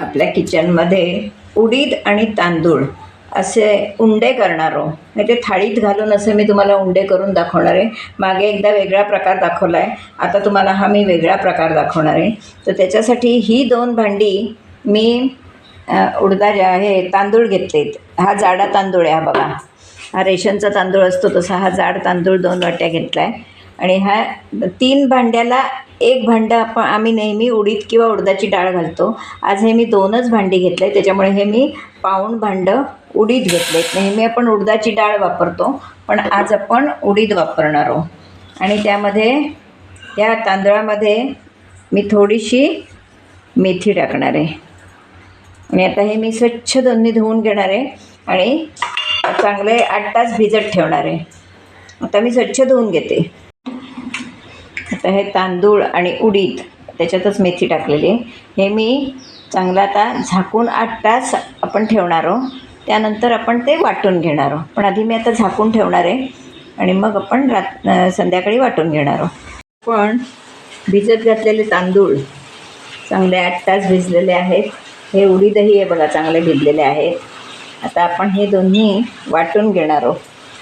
आपल्या किचनमध्ये उडीद आणि तांदूळ असे उंडे करणार आहो. नाही ते थाळीत घालून असे मी तुम्हाला उंडे करून दाखवणार आहे. मागे एकदा वेगळा प्रकार दाखवला आहे आता तुम्हाला हा मी वेगळा प्रकार दाखवणार आहे. तर त्याच्यासाठी ही दोन भांडी मी उडदा जे आहे तांदूळ घेतलेत. हा जाडा तांदूळ आहे हा बघा. हा रेशनचा तांदूळ असतो तसा. हा जाड तांदूळ दोन वाट्या घेतला आहे आणि हा तीन भांड्याला एक भांडं आपण आम्ही नेहमी उडीद किंवा उडदाची डाळ घालतो. आज हे मी दोनच भांडी घेतले आहे त्याच्यामुळे हे मी पाऊण भांडं उडीद घेतले नेहमी आपण उडदाची डाळ वापरतो पण आज आपण उडीद वापरणार आहोत. आणि त्यामध्ये या तांदळामध्ये मी थोडीशी मेथी टाकणार आहे. आणि आता हे मी स्वच्छ दोन्ही धुवून घेणार आहे आणि चांगले आठ तास भिजत ठेवणार आहे. आता मी स्वच्छ धुवून घेते. आता हे तांदूळ आणि उडीद त्याच्यातच मेथी टाकलेली आहे. हे मी चांगलं आता झाकून आठ तास आपण ठेवणार आहोत. त्यानंतर आपण ते वाटून घेणार आहोत. पण आधी मी आता झाकून ठेवणार आहे आणि मग आपण रात संध्याकाळी वाटून घेणार आहोत. पण भिजत घातलेले तांदूळ चांगले आठ तास भिजलेले आहेत. हे उडीदही हे बघा चांगले भिजलेले आहेत. आता आपण हे दोन्ही वाटून घेणार आहोत.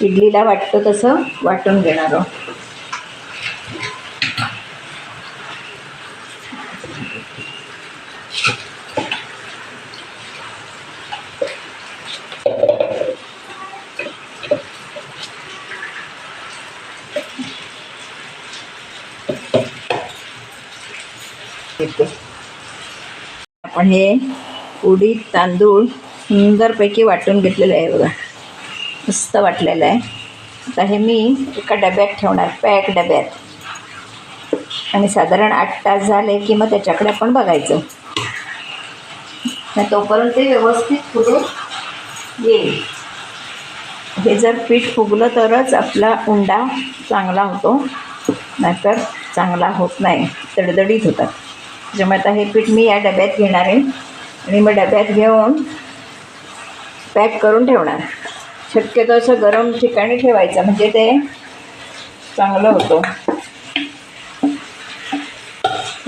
इडलीला वाटतो तसं वाटून घेणार आहोत. आपण हे उडीद तांदूळ सुंदरपैकी वाटून घेतलेलं आहे बघा. मस्त वाटलेलं आहे. आता हे मी एका डब्यात ठेवणार पॅक डब्यात. आणि साधारण आठ तास झाले की मग त्याच्याकडे आपण बघायचं. तोपर्यंत ते व्यवस्थित फुगून येईल. हे जर पीठ फुगलं तरच आपला उंडा चांगला होतो. नाहीतर चांगला होत नाही. तडदडीत होतात. त्याच्यामुळे आता हे पीठ मी या डब्यात घेणार आहे. आणि मग डब्यात घेऊन पॅक करून ठेवणार. शक्यतो असं गरम ठिकाणी ठेवायचं. म्हणजे ते चांगलं होतं.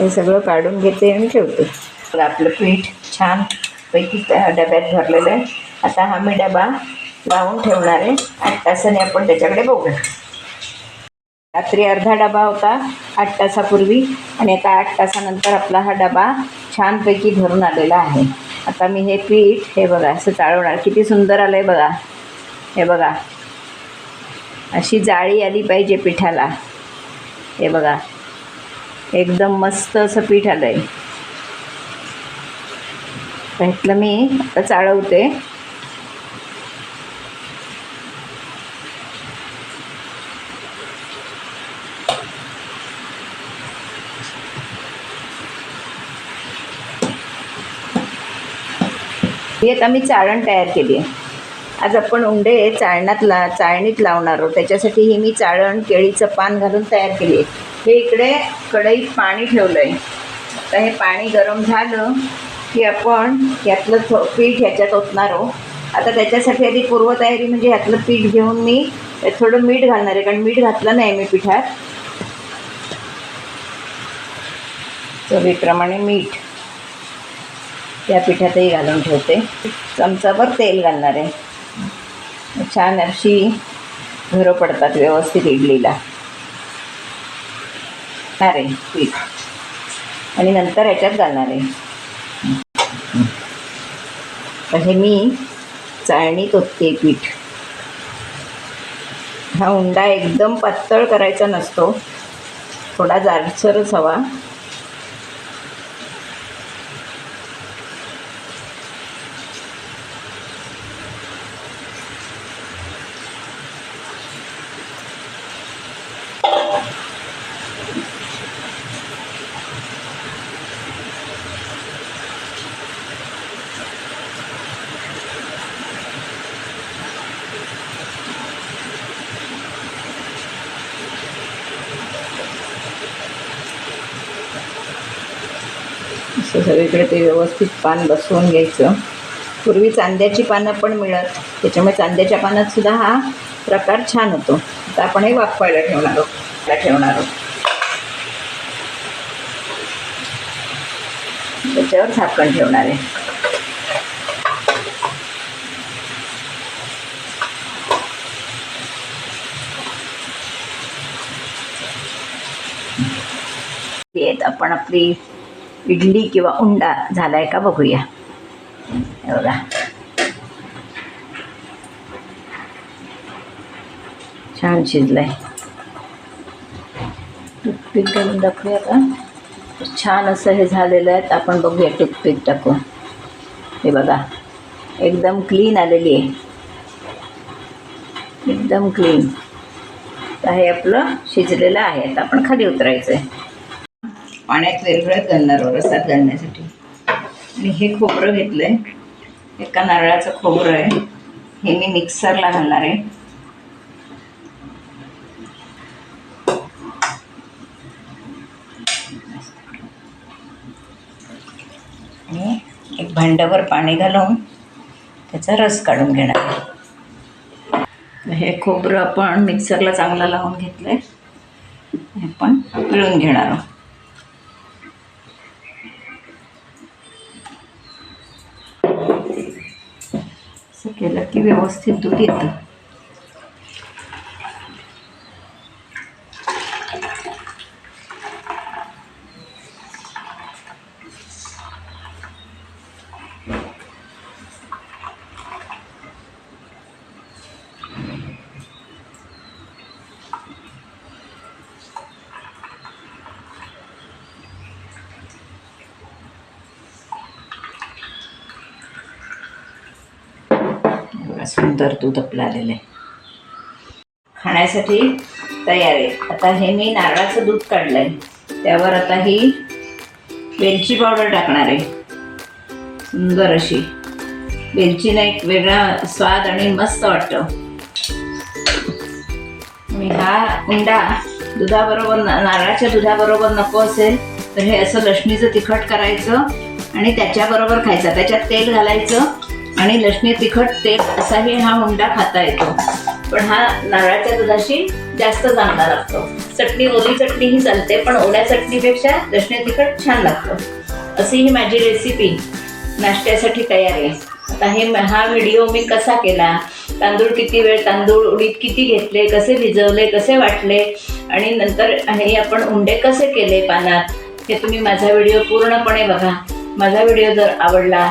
हे सगळं काढून घेते आणि ठेवते. तर आपलं पीठ छान पैकी त्या डब्यात भरलेलं आहे. आता हा मी डबा लावून ठेवणार आहे. आठ तासाने आपण त्याच्याकडे बघूया. रात्री अर्धा डबा होता आठ तासापूर्वी आणि आता आठ तासानंतर आपला हा डबा छानपैकी भरून आलेला आहे. आता मी हे पीठ हे बघा असं चाळवणार. किती सुंदर आलं आहे बघा. हे बघा. अशी जाळी आली पाहिजे पिठाला. हे बघा. एकदम मस्त असं पीठ आलं आहे त्यातलं मी आता चाळवते. ही आता मी चाळण तयार केली आहे. आज आपण उंडे चाळण्यात ला चाळणीत लावणार आहोत. त्याच्यासाठी ही मी चाळण केळीचं पान घालून तयार केली आहे. हे इकडे कढईत पाणी ठेवलं आहे आता हे पाणी गरम झालं की आपण यातलं थो पीठ ह्याच्यात ओतणार आहोत. आता त्याच्यासाठी आधी पूर्वतयारी म्हणजे ह्यातलं पीठ घेऊन मी थोडं मीठ घालणार आहे कारण मीठ घातलं नाही मी पिठात. चवीप्रमाणे मीठ या पिठातही घालून ठेवते. चमचाभर तेल घालणार आहे. छान अशी घरं पडतात व्यवस्थित इडलीला. अरे पीठ आणि नंतर ह्याच्यात घालणार आहे. मी चाळणीत ओतते पीठ. हा उंडा एकदम पातळ करायचा नसतो. थोडा जाडसरच हवा. असं सगळीकडे ते व्यवस्थित पान बसवून घ्यायचं. पूर्वी चांद्याची पानं पण मिळत. त्याच्यामुळे चांद्याच्या पानात सुद्धा हा प्रकार छान होतो. आता आपण हे वाफवायला ठेवणार आहोत. ठेवणार आहोत. त्याच्यावर झाकण ठेवणार आहे. आपण आपली इडली किंवा उंडा झालाय का बघूया. बघा छान शिजलाय. टूथपिक घालून दाखवूया का? छान असं हे झालेलं आहे तर आपण बघूया टूथपिक टाकून. हे बघा एकदम क्लीन आलेली आहे. एकदम क्लीन हे आपलं शिजलेलं आहे आता आपण खाली उतरायचं आहे पाण्यात वेगळं घालणार रसात घालण्यासाठी. आणि हे खोबरं घेतलं आहे एका नारळाचं खोबरं आहे. हे मी मिक्सरला घालणार आहे. आणि एक भांड्यावर पाणी घालून त्याचा रस काढून घेणार आहे. हे खोबरं आपण मिक्सरला चांगलं लावून घेतलं आहे हे पण पिळून घेणार आहोत. असं केलं की व्यवस्थित दूध येतं. बघा सुंदर दूध आपलं आलेलं आहे खाण्यासाठी तयार आहे. आता हे मी नारळाचं दूध काढलं आहे त्यावर आता ही वेलची पावडर टाकणार आहे. सुंदर अशी. वेलचीनं एक वेगळा स्वाद आणि मस्त वाटतं. हा उंडा दुधाबरोबर नारळाच्या दुधाबरोबर नको असेल तर हे असं लसणीचं तिखट करायचं आणि त्याच्याबरोबर खायचं. त्याच्यात तेल घालायचं आणि लसणी तिखट तेल असाही हा हुंडा खाता येतो. पण हा नारळाच्या दुधाशी जास्त चांगला लागतो. चटणी ओली चटणी ही चालते पण ओल्या चटणीपेक्षा लसणी तिखट छान लागतं. अशी ही माझी रेसिपी नाश्त्यासाठी तयार. आहे आता हे हा व्हिडिओ मी कसा केला? तांदूळ किती वेळ तांदूळ उडीद किती घेतले कसे भिजवले कसे वाटले? आणि नंतर हे आपण उंडे कसे केले पानात? हे तुम्ही माझा व्हिडिओ पूर्णपणे बघा. माझा व्हिडिओ जर आवडला